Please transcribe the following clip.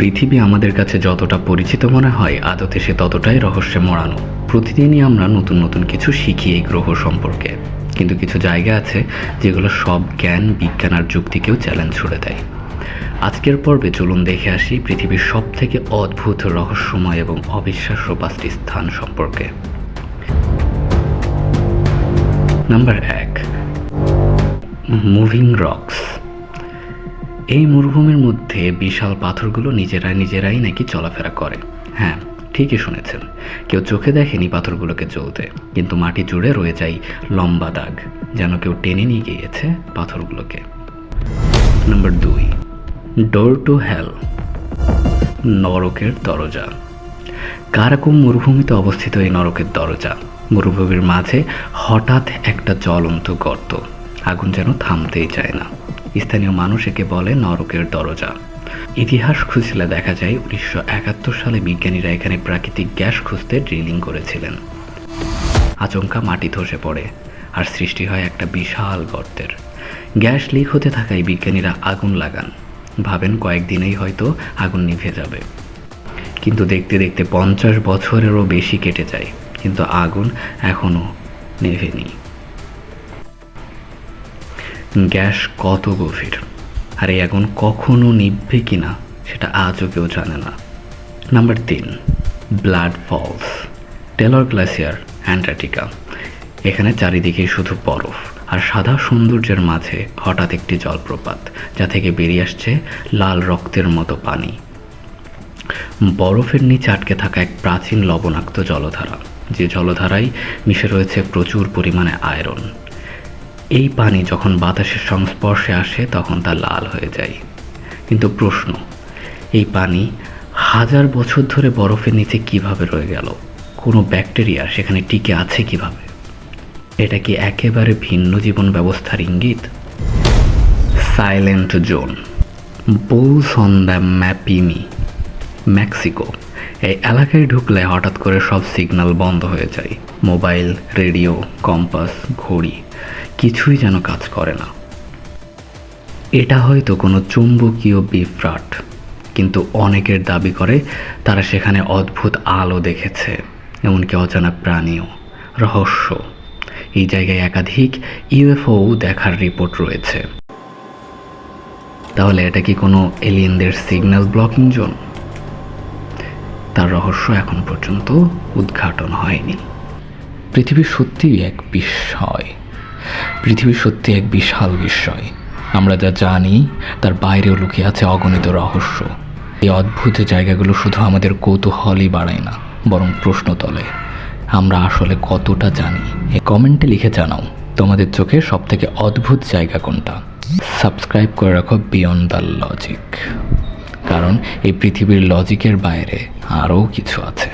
পৃথিবী আমাদের কাছে যতটা পরিচিত মনে হয়, আদতে সে ততটাই রহস্যে মোড়ানো। প্রতিদিনই আমরা নতুন নতুন কিছু শিখি এই গ্রহ সম্পর্কে। কিন্তু কিছু জায়গা আছে যেগুলো সব জ্ঞান, বিজ্ঞান আর যুক্তিকেও চ্যালেঞ্জ ছুড়ে দেয়। আজকের পর্বে চলুন দেখে আসি পৃথিবীর সব থেকে অদ্ভুত, রহস্যময় এবং অবিশ্বাস্য পাঁচটি স্থান সম্পর্কে। নাম্বার এক মুভিং রক্স এই মরুভূমির মধ্যে বিশাল পাথরগুলো নিজেরা নিজেরাই নাকি চলাফেরা করে। হ্যাঁ ঠিকই শুনেছেন। কেউ চোখে দেখেনি পাথরগুলোকে চলতে কিন্তু মাটি জুড়ে রয়ে যায় লম্বা দাগ, যেন কেউ টেনে নিয়ে গিয়েছে পাথরগুলোকে। নাম্বার দুই ডোর টু হেল নরকের দরজা। কারাকুম মরুভূমিতে অবস্থিত এই নরকের দরজা? মরুভূমির মাঝে হঠাৎ একটা জ্বলন্ত গর্ত, আগুন যেন থামতেই চায় না। স্থানীয় মানুষ একে বলে নরকের দরজা। ইতিহাস খুঁজলে দেখা যায় উনিশশো একাত্তর সালে বিজ্ঞানীরা এখানে প্রাকৃতিক গ্যাস খুঁজতে ড্রিলিং করেছিলেন। আচমকা মাটি ধসে পড়ে আর সৃষ্টি হয় একটা বিশাল গর্তের। গ্যাস লিক হতে থাকায় বিজ্ঞানীরা আগুন লাগান। ভাবেন কয়েকদিনেই হয়তো আগুন নিভে যাবে। কিন্তু দেখতে দেখতে পঞ্চাশ বছরেরও বেশি কেটে যায়, কিন্তু আগুন এখনও নেভেনি। গ্যাস কত গভীর? আর এই আগুন কখনো নিভবে কিনা সেটা আজও কেউ জানে না। নাম্বার তিন, blood falls Taylor glacier, Antarctica. এখানে চারিদিকে শুধু বরফ আর সাদা সৌন্দর্যের মাঝে হঠাৎ একটি জলপ্রপাত, যা থেকে বেরিয়ে আসছে লাল রক্তের মতো পানি। বরফের নিচে আটকে থাকা এক প্রাচীন লবণাক্ত জলধারা, যে জলধারায় মিশে রয়েছে প্রচুর পরিমাণে আয়রন। এই পানি যখন বাতাসের সংস্পর্শে আসে, তখন তা লাল হয়ে যায়। কিন্তু প্রশ্ন, এই পানি হাজার বছর ধরে বরফের নিচে কীভাবে রয়ে গেল? কোনো ব্যাকটেরিয়া সেখানে টিকে আছে কীভাবে? এটা কি একেবারে ভিন্ন জীবন ব্যবস্থার ইঙ্গিত? Silent zone Bolson de Mapimi Mexico. এই এলাকায় ঢুকলে হঠাৎ করে সব সিগন্যাল বন্ধ হয়ে যায়। মোবাইল, রেডিও, কম্পাস, ঘড়ি, কিছুই যেন কাজ করে না। এটা হয়তো কোনো চুম্বকীয় বিভ্রাট, কিন্তু অনেকের দাবি করে তারা সেখানে অদ্ভুত আলো দেখেছে, এমনকি অজানা প্রাণীও, রহস্য। এই জায়গায় একাধিক ইউএফও দেখার রিপোর্ট রয়েছে। তাহলে এটা কি কোনো এলিয়েনদের সিগন্যাল ব্লকিং জোন? তার রহস্য এখন পর্যন্ত উদ্ঘাটন হয়নি। পৃথিবী সত্যিই এক বিস্ময়। পৃথিবী সত্যি এক বিশাল বিস্ময়। আমরা যা জানি, তার বাইরেও লুকিয়ে আছে অগণিত রহস্য। এই অদ্ভুত জায়গাগুলো শুধু আমাদের কৌতূহলই বাড়ায় না, বরং প্রশ্ন তোলে। আমরা আসলে কতটা জানি? এ কমেন্টে লিখে জানাও, তোমাদের চোখে সব থেকে অদ্ভুত জায়গা কোনটা? সাবস্ক্রাইব করে রাখো বিয়ন্ড দ্য লজিক কারণ এই পৃথিবীর লজিকের বাইরে আরও কিছু আছে।